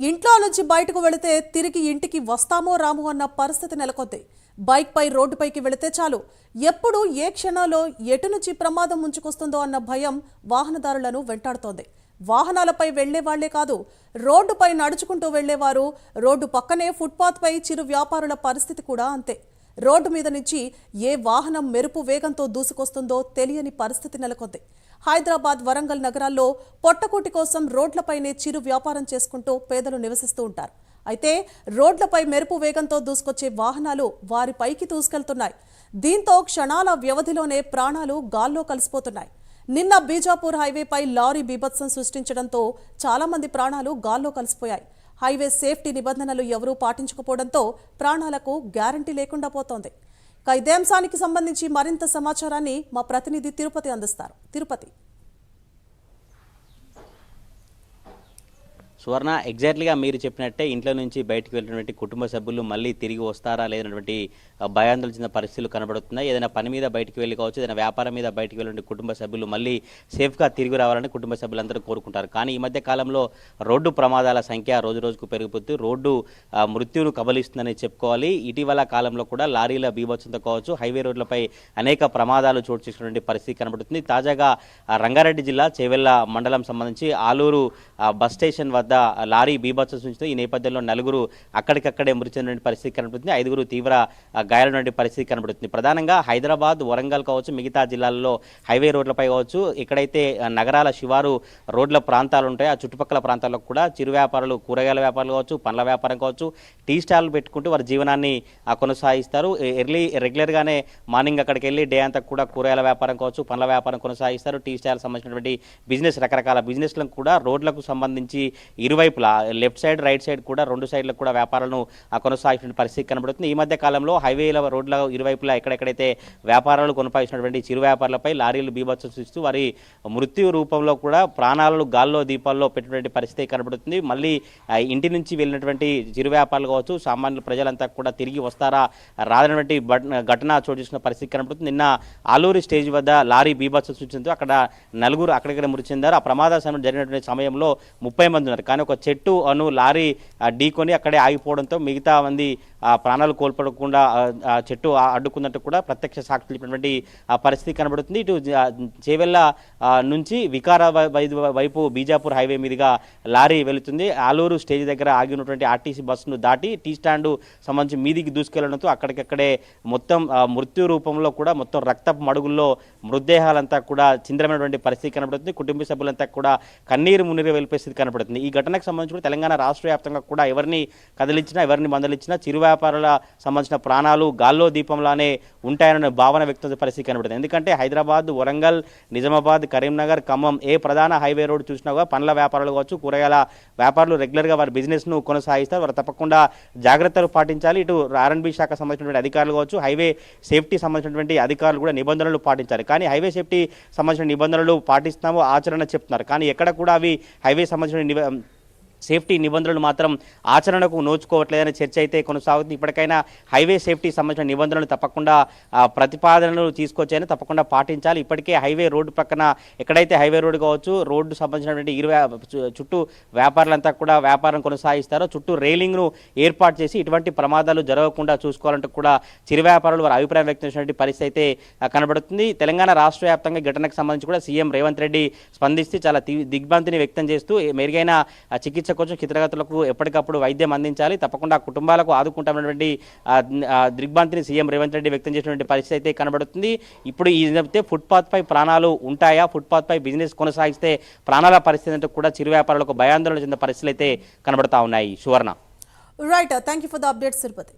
ఇంట్లో నుంచి బయటకు వెళితే తిరిగి ఇంటికి వస్తామో రామో అన్న పరిస్థితి నెలకొంది. బైక్పై రోడ్డుపైకి వెళితే చాలు. ఎప్పుడు ఏ క్షణంలో ఎటు నుంచి ప్రమాదం ముంచుకొస్తుందో అన్న భయం వాహనదారులను వెంటాడుతోంది. వాహనాలపై వెళ్ళే వాళ్ళే కాదు రోడ్డుపై నడుచుకుంటూ వెళ్ళేవారు రోడ్డు పక్కనే ఫుట్పాత్పై చిరు వ్యాపారుల పరిస్థితి కూడా అంతే. రోడ్డు మీద నుంచి ఏ వాహనం మెరుపు వేగంతో దూసుకొస్తుందో తెలియని పరిస్థితి నెలకొంది. హైదరాబాద్ వరంగల్ నగరాల్లో పొట్టకూటి కోసం రోడ్లపైనే చిరు వ్యాపారం చేసుకుంటూ పేదలు నివసిస్తూ ఉంటారు. అయితే రోడ్లపై మెరుపు వేగంతో దూసుకొచ్చే వాహనాలు వారిపైకి దూసుకెళ్తున్నాయి. దీంతో క్షణాల వ్యవధిలోనే ప్రాణాలు గాల్లో కలిసిపోతున్నాయి. నిన్న బీజాపూర్ హైవేపై లారీ బీభత్సం సృష్టించడంతో చాలామంది ప్రాణాలు గాల్లో కలిసిపోయాయి. హైవే సేఫ్టీ నిబంధనలు ఎవరూ పాటించకపోవడంతో ప్రాణాలకు గ్యారంటీ లేకుండా పోతోంది. ఇక ఇదే అంశానికి సంబంధించి మరింత సమాచారాన్ని మా ప్రతినిధి తిరుపతి అందిస్తారు. తిరుపతి. సువర్ణ ఎగ్జాక్ట్లీగా మీరు చెప్పినట్టే ఇంట్లో నుంచి బయటకు వెళ్ళినటువంటి కుటుంబ సభ్యులు మళ్ళీ తిరిగి వస్తారా లేదన్నటువంటి భయాందోళన చెందిన పరిస్థితులు కనబడుతున్నాయి. ఏదైనా పని మీద బయటకు వెళ్ళి కావచ్చు ఏదైనా వ్యాపారం మీద బయటకు వెళ్ళిన కుటుంబ సభ్యులు మళ్ళీ సేఫ్గా తిరిగి రావాలని కుటుంబ సభ్యులందరూ కోరుకుంటారు. కానీ ఈ మధ్య కాలంలో రోడ్డు ప్రమాదాల సంఖ్య రోజు రోజుకు పెరిగిపోతూ రోడ్డు ఆ, మృత్యువును కబలిస్తుందని చెప్పుకోవాలి. ఇటీవల కాలంలో కూడా లారీల బీభత్సంతో కావచ్చు హైవే రోడ్లపై అనేక ప్రమాదాలు చోటు చేసుకున్నటువంటి పరిస్థితి కనబడుతుంది. తాజాగా రంగారెడ్డి జిల్లా చేవెళ్ళ మండలం సంబంధించి ఆలూరు బస్ స్టేషన్ వద్ద లారీ బీభత్సం సృష్టించింది. ఈ నేపథ్యంలో నలుగురు అక్కడికక్కడే మృతి చెందిన పరిస్థితి కనబడుతుంది. ఐదుగురు తీవ్ర ఆ, గాయాలైన పరిస్థితి కనబడుతుంది. ప్రధానంగా హైదరాబాద్ వరంగల్ కావచ్చు మిగతా జిల్లాల్లో హైవే రోడ్లపై కావచ్చు. ఎక్కడైతే నగరాల శివారు రోడ్ల ప్రాంతాలు ఉంటాయో ఆ చుట్టుపక్కల ప్రాంతాల్లో కూడా చిరు వ్యాపారులు కూరగాయల వ్యాపారాలు కావచ్చు పండ్ల వ్యాపారం కావచ్చు టీ స్టాల్ పెట్టుకుంటూ వారి జీవనాన్ని ఆ, కొనసాగిస్తారు. ఎర్లీ రెగ్యులర్గానే మార్నింగ్ అక్కడికి వెళ్ళి డే అంతా కూడా కూరగాయల వ్యాపారం కావచ్చు పండ్ల వ్యాపారం కొనసాగిస్తారు. టీ స్టాల్ సంబంధించినటువంటి బిజినెస్ రకరకాల బిజినెస్లకు కూడా రోడ్లకు సంబంధించి ఇరువైపులా లెఫ్ట్ సైడ్ రైట్ సైడ్ కూడా రెండు సైడ్లకు కూడా వ్యాపారాలను కొనసాగిన పరిస్థితి కనబడుతుంది. ఈ మధ్య కాలంలో హైవేల రోడ్ల ఇరువైపులా ఎక్కడెక్కడైతే వ్యాపారాలు కొనసాగిస్తున్నటువంటి చిరు వ్యాపారులపై లారీలు బీభత్సం సృష్టిస్తూ వారి మృత్యు రూపంలో కూడా ప్రాణాలను గాల్లో దీపాల్లో పెట్టినటువంటి పరిస్థితి కనబడుతుంది. మళ్ళీ ఇంటి నుంచి వెళ్ళినటువంటి చిరు వ్యాపారులు కావచ్చు సామాన్యులు ప్రజలంతా కూడా తిరిగి వస్తారా రాదనటువంటి ఘటన చోటు చేసుకున్న పరిస్థితి కనబడుతుంది. నిన్న ఆలూరి స్టేజ్ వద్ద లారీ బీభత్సం సృష్టించడంతో అక్కడ నలుగురు అక్కడిక్కడ మృతి చెందారు. ఆ ప్రమాద సమయం జరిగినటువంటి సమయంలో ముప్పై మంది ఉన్నారు. కానీ ఒక చెట్టు అను లారీ ఢీకొని అక్కడే ఆగిపోవడంతో మిగతా మంది ఆ, ప్రాణాలు కోల్పడకుండా చెట్టు అడ్డుకున్నట్టు కూడా ప్రత్యక్ష సాక్షులు చెప్పినటువంటి పరిస్థితి కనబడుతుంది. ఇటు చేవెళ్ళ నుంచి వికారాబాద్ వై- వైపు బీజాపూర్ హైవే మీదుగా లారీ వెళుతుంది. ఆలూరు స్టేజ్ దగ్గర ఆగి ఉన్నటువంటి ఆర్టీసీ బస్సును దాటి టీ స్టాండ్ సంబంధించి మీదికి దూసుకెళ్ళడంతో అక్కడికక్కడే మొత్తం మృత్యు రూపంలో కూడా మొత్తం రక్తపు మడుగుల్లో మృతదేహాలంతా కూడా చింద్రమైనటువంటి పరిస్థితి కనబడుతుంది. కుటుంబ సభ్యులంతా కూడా కన్నీరు మున్నీరు వెళ్ళే పరిస్థితి కనబడుతుంది. ఈ ఘటనకు సంబంధించి కూడా తెలంగాణ రాష్ట్ర వ్యాప్తంగా కూడా ఎవరిని కదిలించినా ఎవరిని మందలించినా చిరు వ్యాపారుల సంబంధించిన ప్రాణాలు గాల్లో దీపంలానే ఉంటాయనే భావన వ్యక్తం పరిస్థితి కనబడుతుంది. ఎందుకంటే హైదరాబాద్ వరంగల్ నిజామాబాద్ కరీంనగర్ ఖమ్మం ఏ ప్రధాన హైవే రోడ్ చూసినా కూడా పండ్ల వ్యాపారాలు కావచ్చు కూరగాయల వ్యాపారులు రెగ్యులర్గా వారి బిజినెస్ను కొనసాగిస్తారు. వారు తప్పకుండా జాగ్రత్తలు పాటించాలి. ఇటు ఆర్ఎన్బి శాఖ సంబంధించినటువంటి అధికారులు కావచ్చు హైవే సేఫ్టీ సంబంధించినటువంటి అధికారులు కూడా నిబంధనలు పాటించాలి. కానీ హైవే సేఫ్టీ సంబంధించిన నిబంధనలు పాటిస్తున్నాము ఆచరణ చెప్తున్నారు. కానీ ఎక్కడ కూడా అవి హైవే సంబంధించిన సేఫ్టీ నిబంధనలు మాత్రం ఆచరణకు నోచుకోవట్లేదనే చర్చ అయితే కొనసాగుతుంది. ఇప్పటికైనా హైవే సేఫ్టీ సంబంధించిన నిబంధనలు తప్పకుండా ప్రతిపాదనలు తీసుకొచ్చాయని తప్పకుండా పాటించాలి. ఇప్పటికే హైవే రోడ్డు పక్కన ఎక్కడైతే హైవే రోడ్డు కావచ్చు రోడ్డు సంబంధించినటువంటి ఇరు వ్యా- చుట్టూ వ్యాపారులంతా కూడా వ్యాపారం కొనసాగిస్తారో చుట్టూ రైలింగ్ను ఏర్పాటు చేసి ఇటువంటి ప్రమాదాలు జరగకుండా చూసుకోవాలంటూ కూడా చిరు వ్యాపారులు వారి అభిప్రాయం వ్యక్తం చేసినటువంటి పరిస్థితి అయితే కనబడుతుంది. తెలంగాణ రాష్ట్ర వ్యాప్తంగా ఘటనకు సంబంధించి కూడా సీఎం రేవంత్ రెడ్డి స్పందిస్తూ చాలా దిగ్భ్రాంతిని వ్యక్తం చేస్తూ మెరుగైన చికిత్స చికిత్స కోసం చిత్రగతులకు ఎప్పటికప్పుడు వైద్యం అందించాలి. తప్పకుండా కుటుంబాలకు ఆదుకుంటామన్నటువంటి దిగ్భాంతిని సీఎం రేవంత్ రెడ్డి వ్యక్తం చేసినటువంటి పరిస్థితి అయితే కనబడుతుంది. ఇప్పుడు ఈ చెప్తే ఫుట్పాత్ పై ప్రాణాలు ఉంటాయా? ఫుట్పాత్ పై బిజినెస్ కొనసాగిస్తే ప్రాణాల పరిస్థితి అంటూ కూడా చిరు వ్యాపారులకు భయాందోళన చెందిన పరిస్థితులు అయితే కనబడతా ఉన్నాయి. Suvarna. Right thank you for the update Tirupati